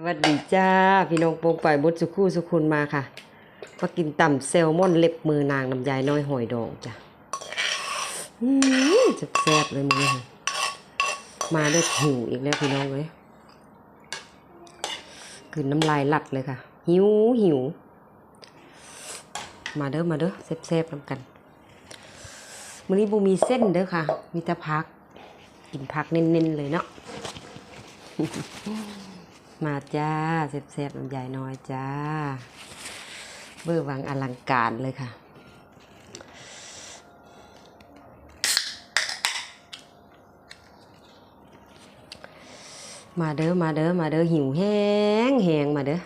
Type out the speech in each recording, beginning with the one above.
สวัสดีจ้า พี่น้องโปงไปบดสุคู่สุคุณมาค่ะมากินต่ำแซลมอนเล็บมือนางน้ำยายน้อยหอยดองจ้ะอืมแซ่บเลยมือมาด้หิวอีกแล้วพี่น้องเลยคือน้ำลายหลัดเลยค่ะ หิวหิว มาเด้อมาเด้อแซ่บๆน้ำกันมื้อนี้บูมีเส้นเด้อค่ะ มีแต่พัก กินพักเน้นๆเลยเนาะ มาจ้าเซฟๆลำไยน้อยจ้าเบอร์วังอลังการเลยค่ะ มาเด้อมาเด้อมาเด้อหิวแห้งแห้งมาเด้อ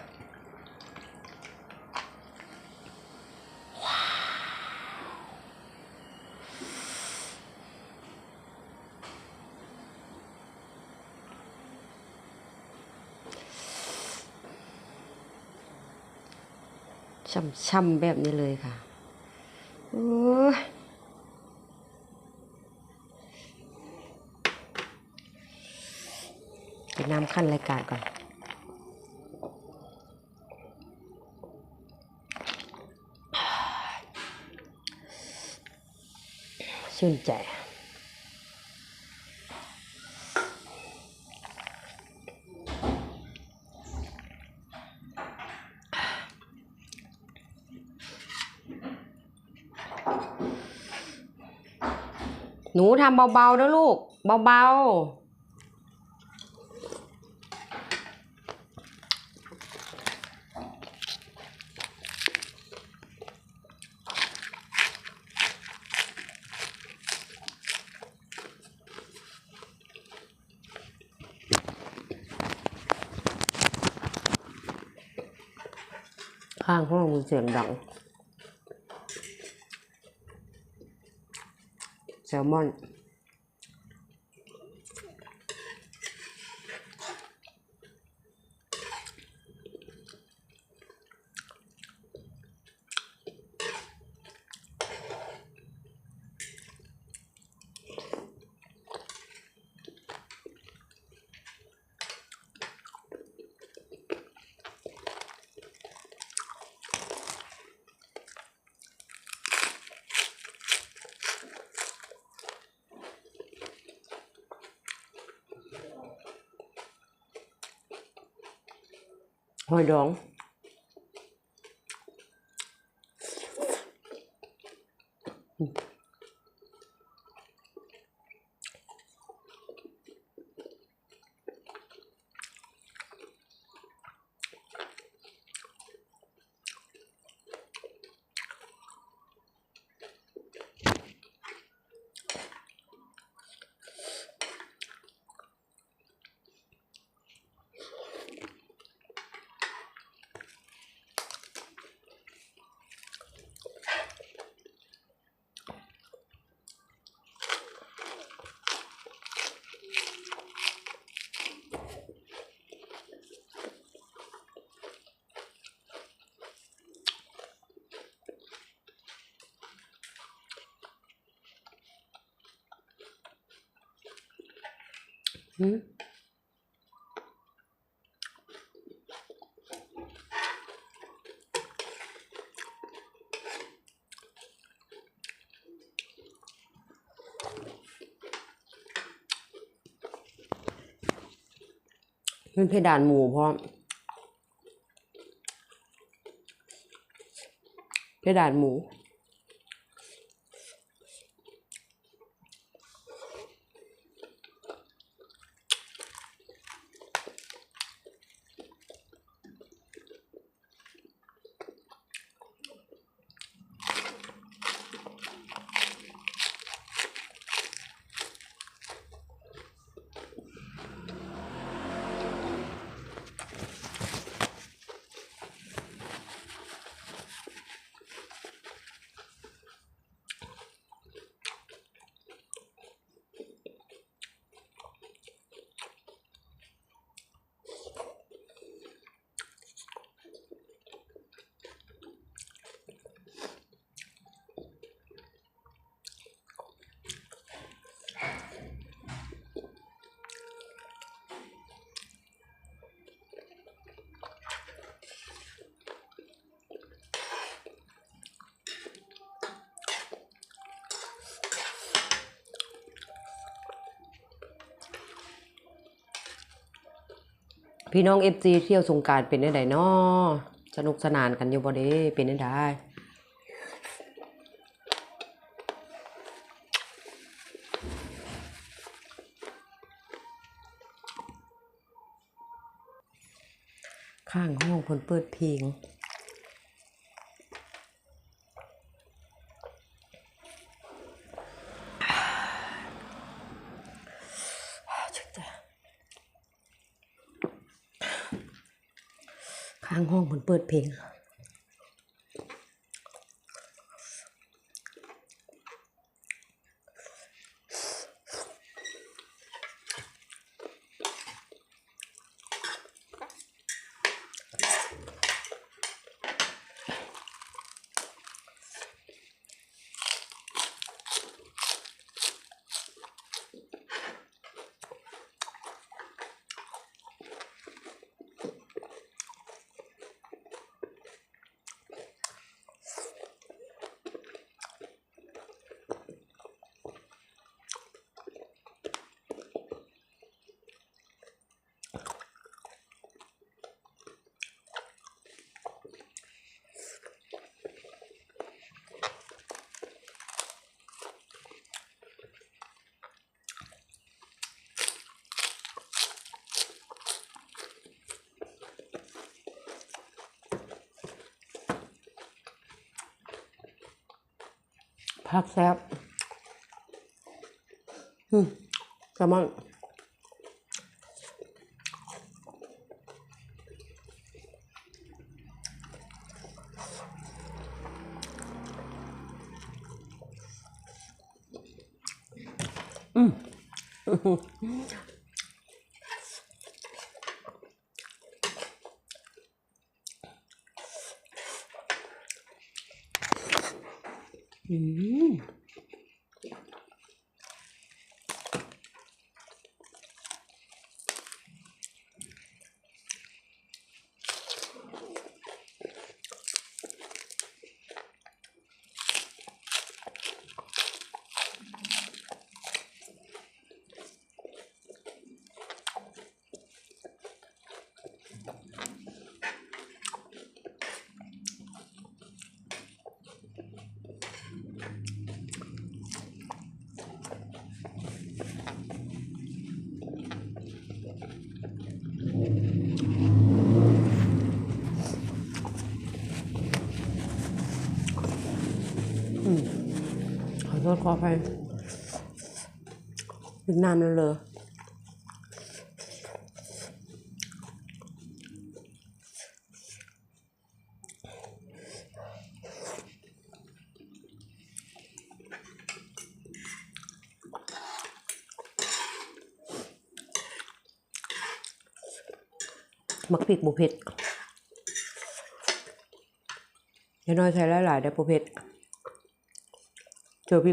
ช่ำๆแบบนี้เลยค่ะโอ้กินน้ำขั้นรายการก่อนชื่นใจ หนูทำเบาๆนะลูก เบาๆ ข้างห้องมีเสียงดัง แซล เป็นเพดานหมูพร้อม เพดานหมู พี่น้องเอฟซีเที่ยวสงการเป็นได้ไดเนาะสนุกสนานกันอยู่บ่เด้เป็นได้ไดข้างห้องคนเปิดเพลง ข้างห้องมันเปิดเพลง พักแซ่บอืมแซลมอนอืม อืม ขอโท ษขออภัยเป็นานแล้วเลยมักพริกบุเผ็ดอย่าน้อยใส่หลายๆได้อบุเผ็ด เจอพ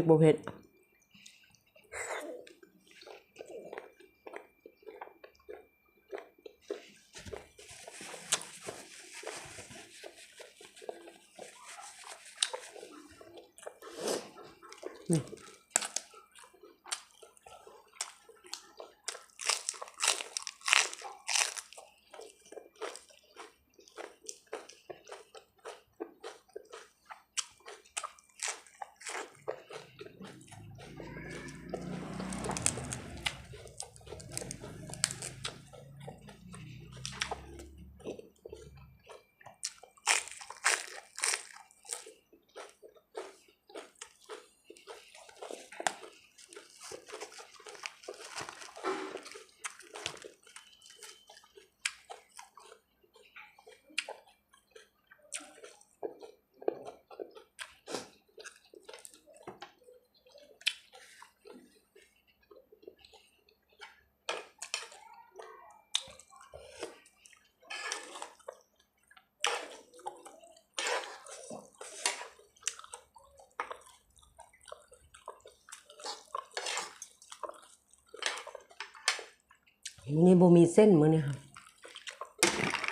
นี่โบมีเส้นมือเนี่ยค่ะ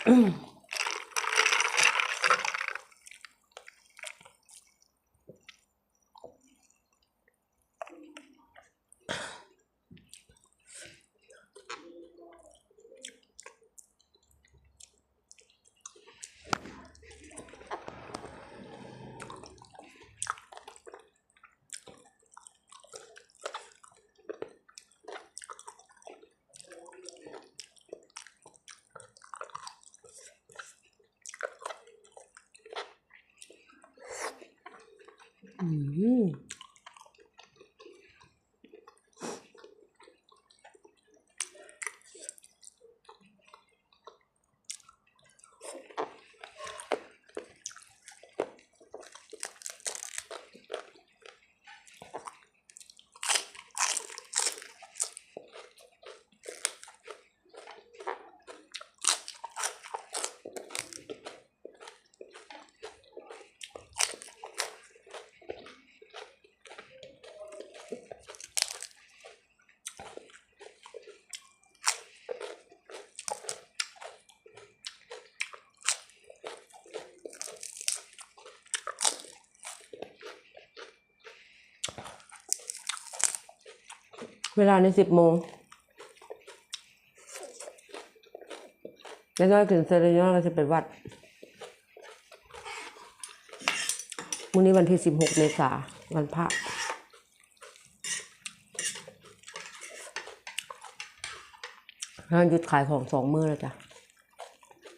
อ อืม เวลาในสิบโมงแล้วก็ถึงเซเรยอนก็จะไปวัดมื้อนี้วันที่สิบหกเมษาวันพระร้านหยุดขายของสองมือแล้วจ้ะ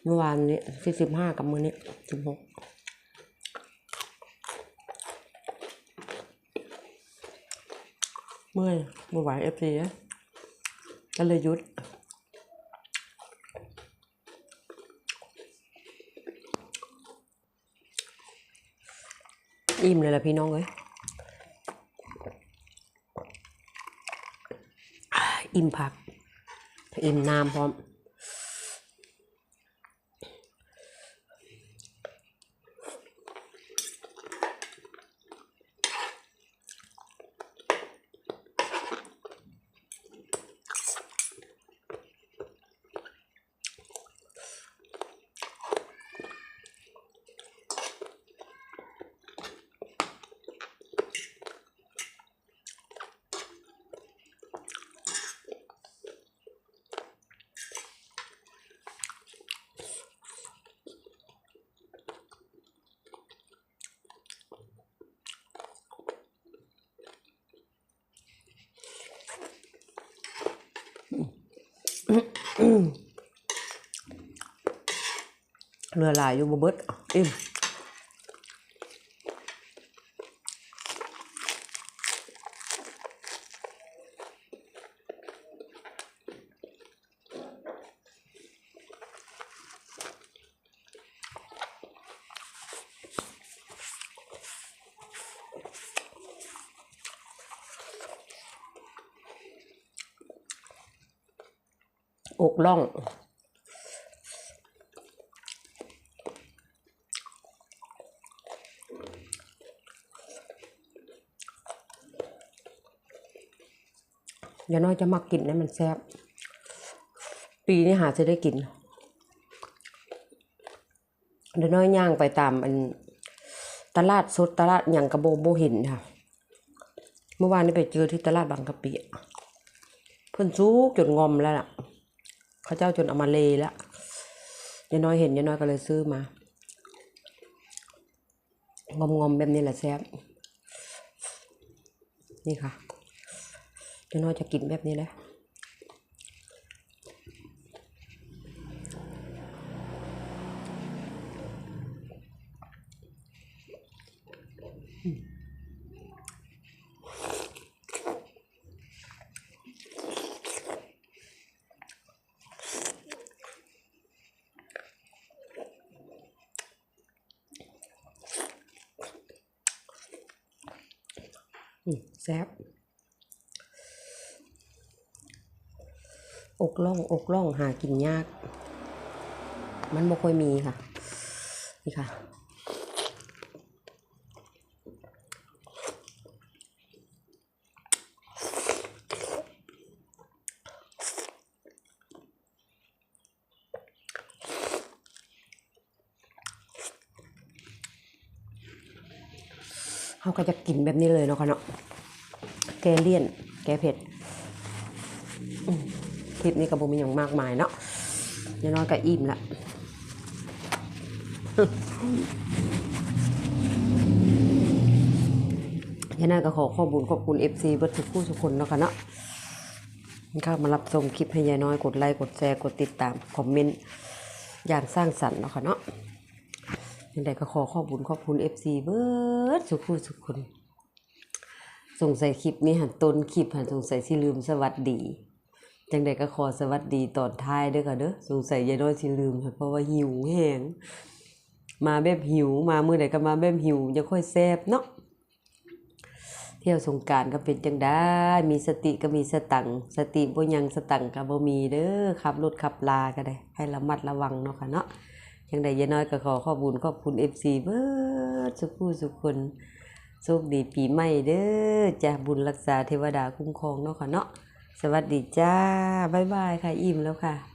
เมื่อวานนี้ที่สิบห้ากับมือนี้สิบหก เมื่อยไม่ไหวเอฟซีก็เลยหยุดอิ่มเลยล่ะพี่น้องเอ้ยอิ่มผัก อิ่มน้ำพร้อม เรือหลายอยู่บ่เบิดอิ่มอกล่อง ย่าน้อยจะมักกินนะมันแซ่บปีนี้หาจะได้กินเดี๋ยวน้อยย่างไปตามอันตลาดสดตลาดอย่างกระโบโบห็นค่ะ เมื่อวานนี้ไปเจอที่ตลาดบางกะปิเพิ่นซุกจนงอมแล้วล่ะ เขาเจ้าจนเอามาเลแล้วยายน้อยเห็นยายน้อยก็เลยซื้อมางอมงอมๆแบบนี้แหละแซ่บนี่ค่ะ ยายน้อยจะกินแบบนี้แหละแซ่บ อกล่องอกล่องหากินยาก มันบ่ค่อยมีค่ะ นี่ค่ะ เขาก็จะกินแบบนี้เลยเนาะค่ะเนาะแกเลี่ยน แกเผ็ด อืม คลิปนี้ก็บ่มีอย่างมากมายเนาะอย่าน้อยก็อิ่มละยานาก็ขอขอบคุญขอบคุณ FC เบิร์ดทุกผู้ทุกคนเนาะค่ะเนาะเข้ามารับชมคลิปให้ยายน้อยกดไลค์กดแชร์กดติดตามคอมเมนต์อย่างสร้างสรรค์เนาะค่ะเนาะยังไงก็ขอขอบคุญขอบคุณ FC เบิร์ดสุขุสุขคนสงสัยคลิปนี้หันต้นคลิปหันสงสัยสิลืมสวัสดี จังใดก็ขอสวัสดีตอนท้ายเด้อค่ะเด้อสงสัยยายน้อยสิลืมค่ะเพราะว่าหิวแห้งมาแบบหิวมามื้อใดก็มาแบบหิวจะค่อยแซ่บเนาะเที่ยวสงการก็เป็นจังได้มีสติก็มีสตังสติบ่ยังสตังก็บ่มีเด้อขับรถขับลาก็ได้ ให้ระมัดระวังเนาะค่ะเนาะจังใดยายน้อยก็ขอขอบคุญขอบคุณ FC เบิดสุขผู้สุขคนโชคดีปีใหม่เด้อจ้ะบุญรักษาเทวดาคุ้มครองเนาะค่ะเนาะ สวัสดีจ้า บ๊ายบายค่ะ อิ่มแล้วค่ะ